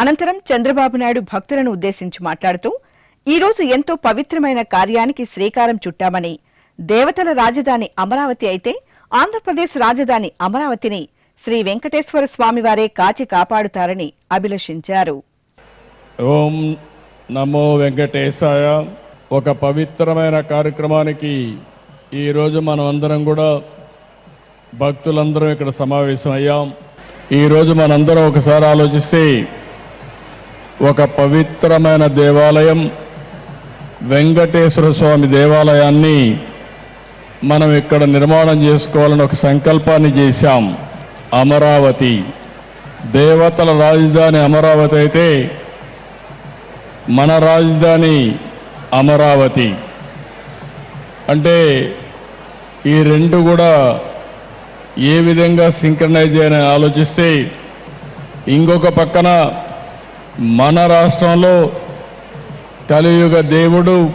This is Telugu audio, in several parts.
అనంతరం చంద్రబాబు నాయుడు భక్తులను ఉద్దేశించి మాట్లాడుతూ ఈరోజు ఎంతో పవిత్రమైన కార్యానికి శ్రీకారం చుట్టామని దేవతల రాజధాని అమరావతి అయితే ఆంధ్రప్రదేశ్ రాజధాని అమరావతిని శ్రీ వెంకటేశ్వర స్వామివారే కాచి కాపాడుతారని అభిలషించారు. ఓం నమో వెంకటేశాయ. ఒక పవిత్రమైన కార్యక్రమానికి ఈరోజు మనం అందరం కూడా భక్తులందరం ఇక్కడ సమావేశం అయ్యాం ఈరోజు మనందరం ఒకసారి ఆలోచిస్తే ఒక పవిత్రమైన దేవాలయం వెంకటేశ్వర స్వామి దేవాలయాన్ని మనం ఇక్కడ నిర్మాణం చేసుకోవాలని ఒక సంకల్పాన్ని చేశాం. అమరావతి. దేవతల రాజధాని అమరావతి అయితే మన రాజధాని అమరావతి. అంటే ఈ రెండు కూడా ఏ విధంగా సింక్రనైజ్ అని ఆలోచిస్తే ఇంకొక పక్కన మన రాష్ట్రంలో కలియుగ దేవుడు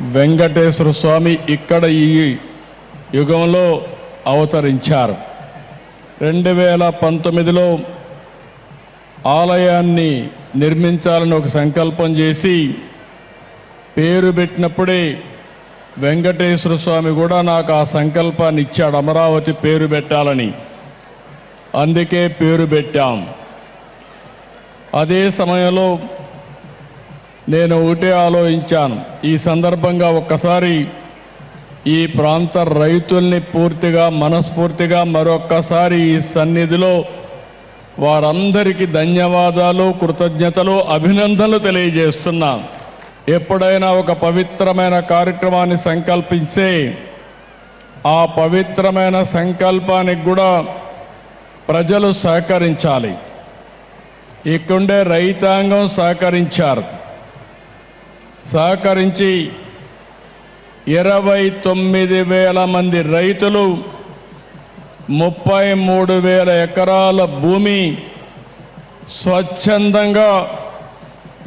వెంకటేశ్వర స్వామి ఇక్కడ ఈ యుగంలో అవతరించారు. రెండు వేల పంతొమ్మిదిలో ఆలయాన్ని నిర్మించాలని ఒక సంకల్పం చేసి పేరు పెట్టినప్పుడే వెంకటేశ్వర స్వామి కూడా నాకు ఆ సంకల్పాన్ని ఇచ్చాడు. అమరావతి పేరు పెట్టాలని. అందుకే పేరు పెట్టాం. అదే సమయంలో నేను ఒకటే ఆలోచించాను. ఈ సందర్భంగా ఒక్కసారి ఈ ప్రాంత రైతుల్ని పూర్తిగా మనస్ఫూర్తిగా మరొక్కసారి ఈ సన్నిధిలో వారందరికీ ధన్యవాదాలు కృతజ్ఞతలు అభినందనలు తెలియజేస్తున్నాం. ఎప్పుడైనా ఒక పవిత్రమైన కార్యక్రమాన్ని సంకల్పించే ఆ పవిత్రమైన సంకల్పానికి కూడా ప్రజలు సహకరించాలి. ఇక్కడుండే రైతాంగం సహకరించారు. సహకరించి ఇరవై తొమ్మిది వేల మంది రైతులు ముప్పై మూడు వేల ఎకరాల భూమి స్వచ్ఛందంగా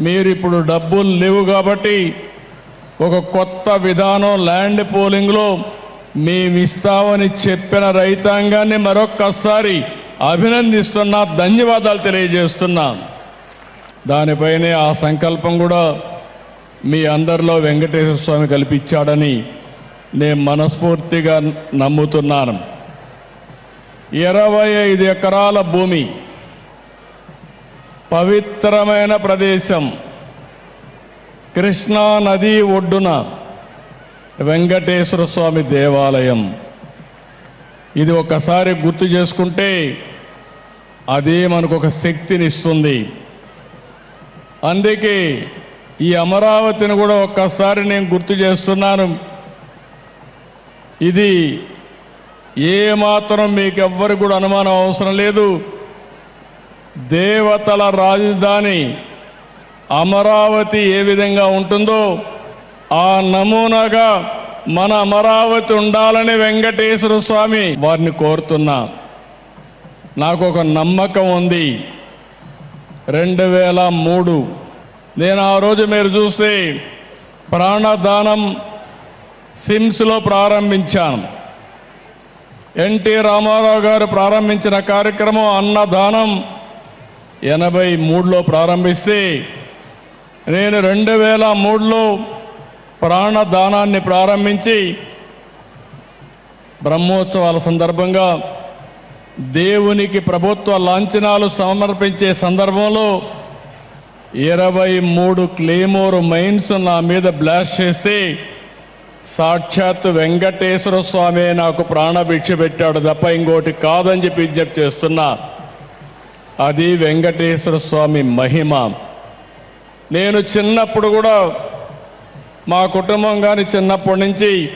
మీరు ఇప్పుడు డబ్బులు లేవు కాబట్టి ఒక కొత్త విధానం ల్యాండ్ పోలింగ్లో మేమిస్తామని చెప్పిన రైతాంగాన్ని మరొక్కసారి అభినందిస్తున్నా ధన్యవాదాలు తెలియజేస్తున్నా. దానిపైనే ఆ సంకల్పం కూడా మీ అందరిలో వెంకటేశ్వర స్వామి కల్పించాడని నేను మనస్ఫూర్తిగా నమ్ముతున్నాను. ఇరవై ఐదు ఎకరాల భూమి పవిత్రమైన ప్రదేశం కృష్ణా నది ఒడ్డున వెంకటేశ్వర స్వామి దేవాలయం. ఇది ఒకసారి గుర్తు చేసుకుంటే అదే మనకు ఒక శక్తినిస్తుంది అందుకే ఈ అమరావతిని కూడా ఒక్కసారి నేను గుర్తు చేస్తున్నాను. ఇది ఏ మాత్రం మీకు ఎవ్వరు కూడా అనుమానం అవసరం లేదు. దేవతల రాజధాని అమరావతి ఏ విధంగా ఉంటుందో ఆ నమూనాగా మన అమరావతి ఉండాలని వెంకటేశ్వర స్వామి వారిని కోరుతున్నా. నాకు ఒక నమ్మకం ఉంది. రెండు వేల మూడు. నేను ఆ రోజు మీరు చూస్తే ప్రాణదానం సిమ్స్లో ప్రారంభించాను. ఎన్టీ రామారావు గారు ప్రారంభించిన కార్యక్రమం అన్నదానం ఎనభై మూడులో ప్రారంభిస్తే నేను రెండు వేల మూడులో ప్రాణదానాన్ని ప్రారంభించి బ్రహ్మోత్సవాల సందర్భంగా దేవునికి ప్రభుత్వ లాంఛనాలు సమర్పించే సందర్భంలో ఇరవై మూడు క్లేమోర్ మైన్స్ నా మీద బ్లాస్ట్ చేసి సాక్షాత్ వెంకటేశ్వర స్వామి నాకు ప్రాణభిక్ష పెట్టాడు తప్ప ఇంకోటి కాదని చెప్పి విజ్ఞప్తి చేస్తున్నా. అది వెంకటేశ్వర స్వామి మహిమ. నేను చిన్నప్పుడు కూడా మా కుటుంబం కానీ చిన్నప్పటి నుంచి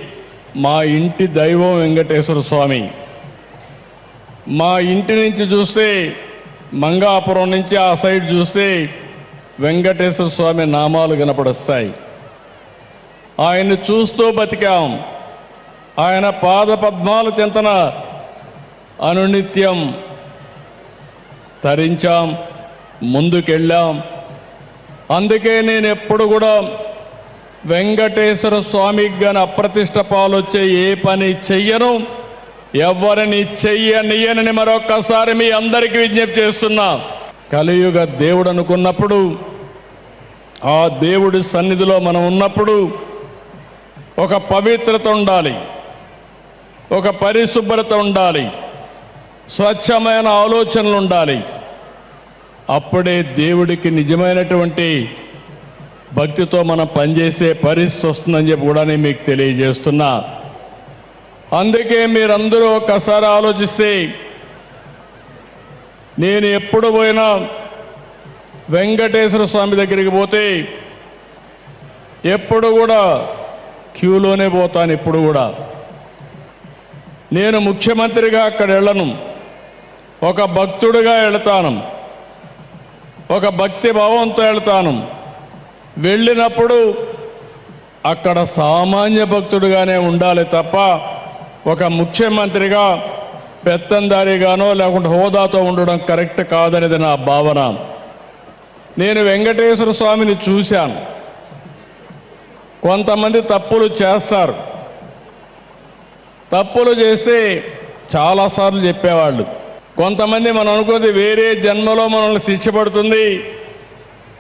మా ఇంటి దైవం వెంకటేశ్వర స్వామి. మా ఇంటి నుంచి చూస్తే మంగాపురం నుంచి ఆ సైడ్ చూస్తే వెంకటేశ్వర స్వామి నామాలు కనపడొస్తాయి. ఆయన్ని చూస్తూ బతికాం. ఆయన పాద పద్మాలు చింతన అనునిత్యం తరించాం ముందుకెళ్ళాం. అందుకే నేను ఎప్పుడు కూడా వెంకటేశ్వర స్వామికి గాని అప్రతిష్ట పాలొచ్చే ఏ పని చెయ్యను? ఎవరిని చెయ్యనియనని మరొక్కసారి మీ అందరికీ విజ్ఞప్తి చేస్తున్నా. కలియుగ దేవుడు అనుకున్నప్పుడు ఆ దేవుడి సన్నిధిలో మనం ఉన్నప్పుడు ఒక పవిత్రత ఉండాలి. ఒక పరిశుభ్రత ఉండాలి. స్వచ్ఛమైన ఆలోచనలు ఉండాలి. అప్పుడే దేవుడికి నిజమైనటువంటి భక్తితో మనం పనిచేసే పరిస్థితి వస్తుందని చెప్పి కూడా నేను మీకు తెలియజేస్తున్నా. అందుకే మీరందరూ ఒక్కసారి ఆలోచిస్తే నేను ఎప్పుడు పోయినా వెంకటేశ్వర స్వామి దగ్గరికి పోతే ఎప్పుడు కూడా క్యూలోనే పోతాను ఎప్పుడు కూడా. నేను ముఖ్యమంత్రిగా అక్కడ వెళ్ళను. ఒక భక్తుడిగా వెళతాను. ఒక భక్తి భావంతో వెళ్తాను. వెళ్ళినప్పుడు అక్కడ సామాన్య భక్తుడుగానే ఉండాలి తప్ప ఒక ముఖ్యమంత్రిగా పెత్తందారిగానో లేకుంటే హోదాతో ఉండడం కరెక్ట్ కాదనేది నా భావన. నేను వెంకటేశ్వర స్వామిని చూశాను. కొంతమంది తప్పులు చేస్తారు. తప్పులు చేస్తే చాలాసార్లు చెప్పేవాళ్ళు. కొంతమంది మనం అనుకోది వేరే జన్మలో మనల్ని శిక్ష పడుతుంది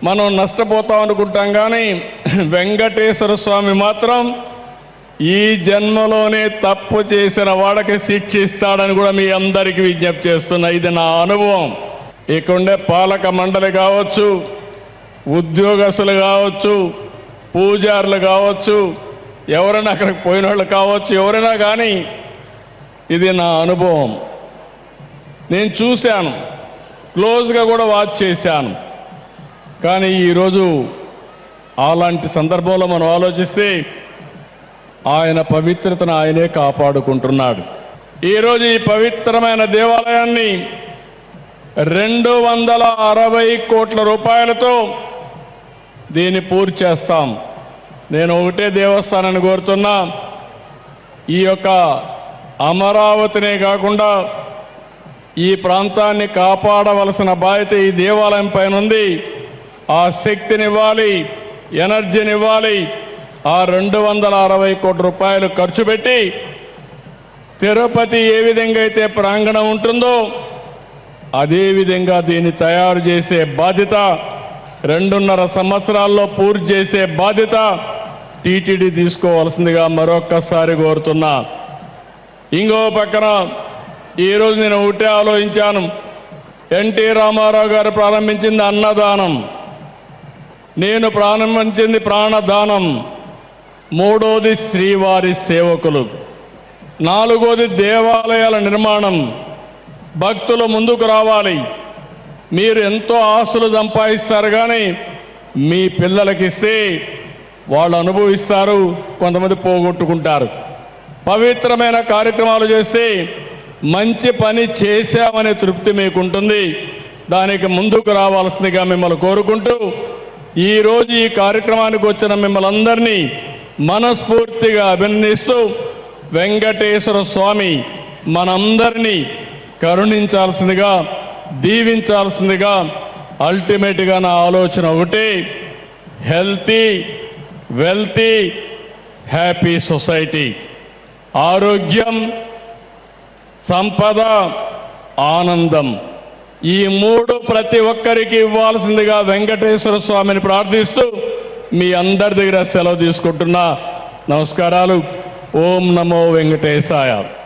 మనం నష్టపోతాం అనుకుంటాం కానీ వెంకటేశ్వర స్వామి మాత్రం ఈ జన్మలోనే తప్పు చేసిన వాడికి శిక్ష ఇస్తాడని కూడా మీ అందరికీ విజ్ఞప్తి చేస్తున్నా. ఇది నా అనుభవం. ఇక్కడుండే పాలక మండలి కావచ్చు ఉద్యోగస్తులు కావచ్చు పూజారులు కావచ్చు ఎవరైనా అక్కడికి పోయిన వాళ్ళు కావచ్చు ఎవరైనా కానీ ఇది నా అనుభవం. నేను చూశాను. క్లోజ్గా కూడా వాచ్ చేశాను. కానీ ఈరోజు అలాంటి సందర్భంలో మనం ఆలోచిస్తే ఆయన పవిత్రతను ఆయనే కాపాడుకుంటున్నాడు. ఈరోజు ఈ పవిత్రమైన దేవాలయాన్ని రెండు వందల అరవై కోట్ల రూపాయలతో దీన్ని పూర్తి చేస్తాం. నేను ఒకటే దేవస్థానాన్ని కోరుతున్నా ఈ యొక్క అమరావతినే కాకుండా ఈ ప్రాంతాన్ని కాపాడవలసిన బాధ్యత ఈ దేవాలయం పైన ఉంది. ఆ శక్తినివ్వాలి ఎనర్జీనివ్వాలి ఆ రెండు వందల అరవై కోట్ల రూపాయలు ఖర్చు పెట్టి తిరుపతి ఏ విధంగా అయితే ప్రాంగణం ఉంటుందో అదే విధంగా దీన్ని తయారు చేసే బాధ్యత రెండున్నర సంవత్సరాల్లో పూర్తి చేసే బాధ్యత టీటీడీ తీసుకోవాల్సిందిగా మరొక్కసారి కోరుతున్నా. ఇంకో పక్కన ఈరోజు నేను ఒకటే ఆలోచించాను. ఎన్టీ రామారావు గారు ప్రారంభించింది అన్నదానం. నేను ప్రారంభించింది ప్రాణదానం. మూడోది శ్రీవారి సేవకులు. నాలుగోది దేవాలయాల నిర్మాణం. భక్తులు ముందుకు రావాలి. మీరు ఎంతో ఆస్తులు సంపాదిస్తారు కానీ మీ పిల్లలకి ఇస్తే వాళ్ళు అనుభవిస్తారు కొంతమంది పోగొట్టుకుంటారు. పవిత్రమైన కార్యక్రమాలు చేస్తే మంచి పని చేశామనే తృప్తి మీకుంటుంది. దానికి ముందుకు రావాల్సిందిగా మిమ్మల్ని కోరుకుంటూ ఈరోజు ఈ కార్యక్రమానికి వచ్చిన మిమ్మల్ని అందరినీ మనస్ఫూర్తిగా అభినందిస్తూ వెంకటేశ్వర స్వామి మనందరినీ కరుణించాల్సిందిగా దీవించాల్సిందిగా అల్టిమేట్గా నా ఆలోచన ఒకటి హెల్తీ వెల్తీ హ్యాపీ సొసైటీ. ఆరోగ్యం సంపద ఆనందం. ఈ మూడు ప్రతి ఒక్కరికి ఇవ్వాల్సిందిగా వెంకటేశ్వర స్వామిని ప్రార్థిస్తూ మీ అందరి దగ్గర సెలవు తీసుకుంటున్నా. నమస్కారాలు. ఓం నమో వెంకటేశాయ.